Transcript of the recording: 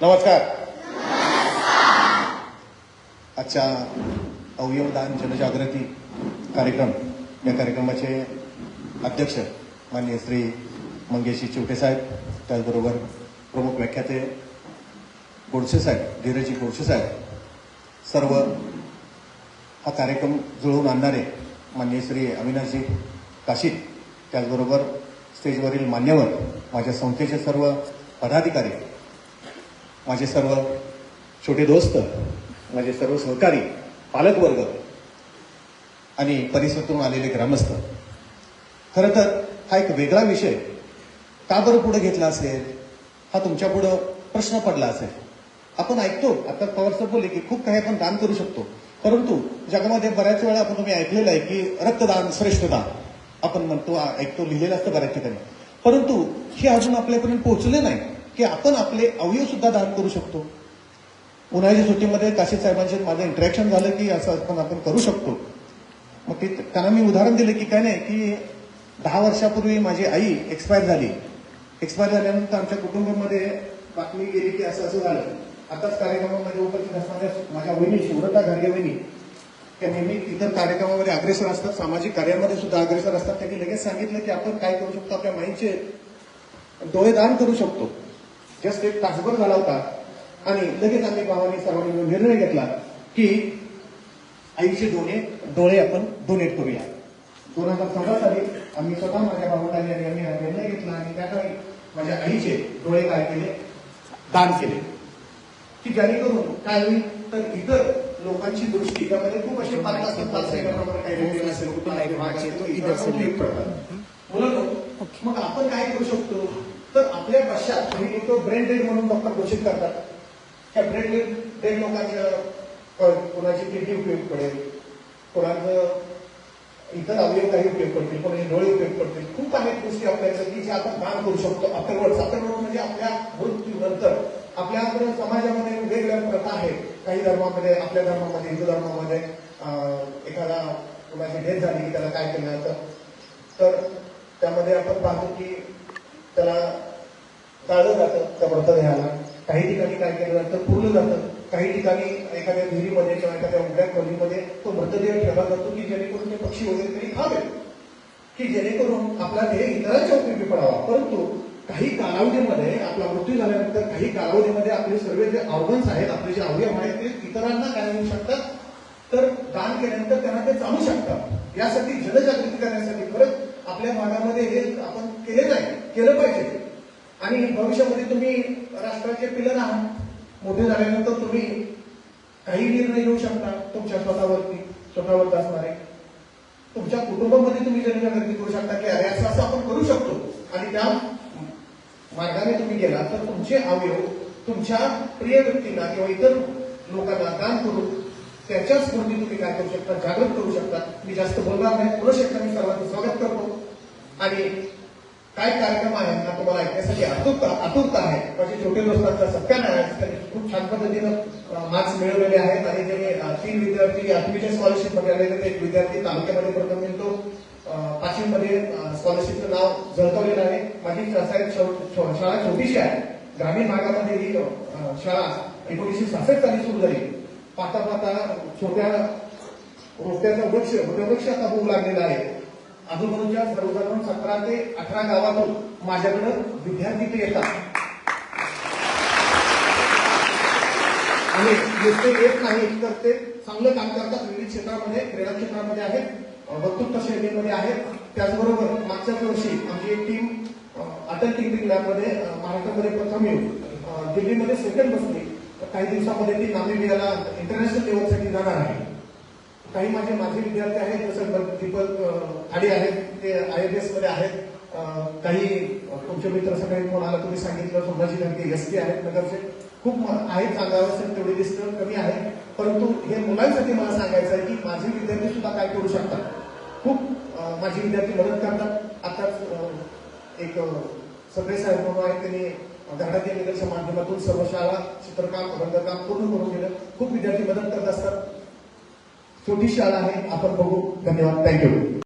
नमस्कार. आजच्या अवयवदान जनजागृती कार्यक्रम. या कार्यक्रमाचे अध्यक्ष माननीय श्री मंगेशी चिवटे साहेब त्याचबरोबर प्रमुख व्याख्याते गोडसे साहेब धीरजी गोडसे साहेब सर्व हा कार्यक्रम जुळवून आणणारे माननीय श्री अविनाशजी काशीद त्याचबरोबर स्टेजवरील मान्यवर माझ्या संस्थेचे सर्व पदाधिकारी माझे सर्व छोटे दोस्त माझे सर्व सहकारी पालकवर्ग आणि परिसरातून आलेले ग्रामस्थ. खरं तर हा एक वेगळा विषय. का बरं पुढे घेतला असेल? हा तुमच्या पुढं प्रश्न पडला असेल. आपण ऐकतो आता पवार साहेब बोलले की खूप काही आपण दान करू शकतो. परंतु जगामध्ये बऱ्याच वेळा आपण तुम्ही ऐकलेलं आहे की रक्तदान श्रेष्ठ दान आपण म्हणतो ऐकतो लिहिलेलं असतं बऱ्याच ठिकाणी. परंतु हे अजून आपल्यापर्यंत पोहोचले नाही. की आपण आपले अवयव सुद्धा दान करू शकतो. उन्हाळ्याच्या सुट्टीमध्ये काशी साहेबांशी माझं इंटरॅक्शन झालं की असं आपण आपण करू शकतो. मग ते त्यांना मी उदाहरण दिलं की काय नाही की दहा वर्षापूर्वी माझी आई एक्सपायर झाली. एक्सपायर झाल्यानंतर आमच्या कुटुंबामध्ये बातमी गेली की असं असं झालं. आताच कार्यक्रमामध्ये उपस्थित असणाऱ्या माझ्या वहिनी शिवरता घारगे वहिनी त्या नेहमी इतर कार्यक्रमामध्ये अग्रेसर असतात सामाजिक कार्यामध्ये सुद्धा अग्रेसर असतात. त्यांनी लगेच सांगितलं की आपण काय करू शकतो आपल्या माईचे डोळे दान करू शकतो. जस्ट एक तासभर झाला होता. आणि लगेच आम्ही भावानी सर्वांनी मिळून निर्णय घेतला की आईचे डोळे डोळे आपण डोनेट करूया. दोन हजार चौदा साली आम्ही स्वतः माझ्या भावंडांनी आणि आम्ही हा निर्णय घेतला आणि त्या काळी माझ्या आईचे डोळे काय केले? दान केले. की जेणेकरून काय होईल? तर इतर लोकांची दृष्टी त्यामध्ये खूप असे पाच असतात पाच काही मग आपण काय करू शकतो? तर आपल्या पश्चात तुम्ही तो ब्रेन डेड म्हणून डॉक्टर घोषित करतात. त्या ब्रेन डेड डेड लोकांच्या कोणाची किडनी उपयोग पडेल? कोणाचं इतर अवयव काही उपयोग पडतील? कोणाचे डोळे उपयोग पडतील? खूप आहेत गोष्टी आपल्याकडे की जे आपण दान करू शकतो. आफ्टरवर्ड्स आफ्टरवर्ड म्हणजे आपल्या मृत्यूनंतर. आपल्याकडे समाजामध्ये वेगवेगळ्या प्रथा आहेत. काही धर्मामध्ये आपल्या धर्मामध्ये हिंदू धर्मामध्ये एखादा कोणाची डेथ झाली की त्याला काय केलं जातं? तर त्यामध्ये आपण पाहतो की त्याला टाळलं जातं त्या मृतदेहाला काही ठिकाणी काय केलं जातं पुरलं जातं. काही ठिकाणी एखाद्या विहिरीमध्ये किंवा एखाद्या उघड्या खोलीमध्ये तो मृतदेह ठेवला जातो की जेणेकरून ते पक्षी वगैरे तरी खावे. की जेणेकरून आपला ध्येय इतरांच्या उपयोगी पडावा. परंतु काही कालावधीमध्ये आपला मृत्यू झाल्यानंतर काही कालावधीमध्ये आपले सर्व जे ऑर्गन्स आहेत आपले जे अवयव आहेत ते इतरांना काय होऊ शकतात? तर दान केल्यानंतर त्यांना ते चालू शकतात. यासाठी जनजागृती करण्यासाठी परत आपल्या भागामध्ये हे आपण केले नाही केलं पाहिजे. आणि भविष्यामध्ये तुम्ही राष्ट्राचे पिलर आहात. मोठे झाल्यानंतर तुम्ही काही निर्णय घेऊ शकता तुमच्या स्वतःवरती स्वतःवरती असणारे तुमच्या कुटुंबामध्ये तुम्ही जनजागृती करू शकता की अरे असं असं आपण करू शकतो. आणि त्या मार्गाने तुम्ही गेला तर तुमचे अवयव तुमच्या प्रिय व्यक्तींना किंवा इतर लोकांना दान करून त्याच्या स्फूर्ती तुम्ही काय करू शकता जागृत करू शकता. मी जास्त बोलणार नाही पुरुष एकदा मी सर्वांचं स्वागत करतो. आणि काय कार्यक्रम आहे ना तुम्हाला ऐकण्यासाठी आतुरता आतुरता आहे. म्हणजे छोटे दोस्तांचा सत्यानारायण त्यांनी खूप छान पद्धतीनं मार्क्स मिळवलेले आहेत आणि त्यांनी तीन विद्यार्थी आठवीच्या स्कॉलरशिपमध्ये आलेले ते एक विद्यार्थी तालुक्यामध्ये प्रथम मिळतो पाचवी मध्ये स्कॉलरशिपचं नाव झळकवलेलं आहे. माझी शाळा शाळा छोटीशी आहे. ग्रामीण भागामध्ये ही शाळा एकोणीसशे सहासष्ट साली सुरू झाली. पाहता पाहता छोट्या रोट्याचा वृक्ष वृक्ष आता होऊ लागलेला आहे. आजूबाजूच्या सर्वसाधारण सतरा ते अठरा गावातून माझ्याकडे विद्यार्थी ते येतात. आणि नुसते येत नाही तर ते चांगलं काम करतात. विविध क्षेत्रामध्ये क्रीडा क्षेत्रामध्ये आहेत वक्तृत्व शैलीमध्ये आहेत. त्याचबरोबर मागच्याच वर्षी आमची एक टीम अटल टिंकरिंग लॅबमध्ये महाराष्ट्रामध्ये प्रथम येऊन दिल्लीमध्ये सेकंड बसली. तर काही दिवसामध्ये ती नामिबियाला इंटरनॅशनल लेवलसाठी जाणार आहे. काही माझे माझे विद्यार्थी आहेत जसं दीपक खाडे आहेत ते आय एफ एसमध्ये आहेत. काही तुमचे मित्र सगळे कोणाला तुम्ही सांगितलं संभाजी घरके एस पी आहेत नगरचे. खूप आहेत सांगावं असेल तेवढे लिस्ट कमी आहे. परंतु हे मुलांसाठी मला सांगायचं आहे की माझे विद्यार्थी सुद्धा काय करू शकतात? खूप माझे विद्यार्थी मदत करतात. आताच एक सगळे साहेब म्हणून आहेत त्यांनी धडाके निकलच्या माध्यमातून सर्व शाळा चित्रकाम रंगकाम पूर्ण करून दिलं. खूप विद्यार्थी मदत करत असतात. छोटी शाळा आहे आपण बघू. धन्यवाद. थँक्यू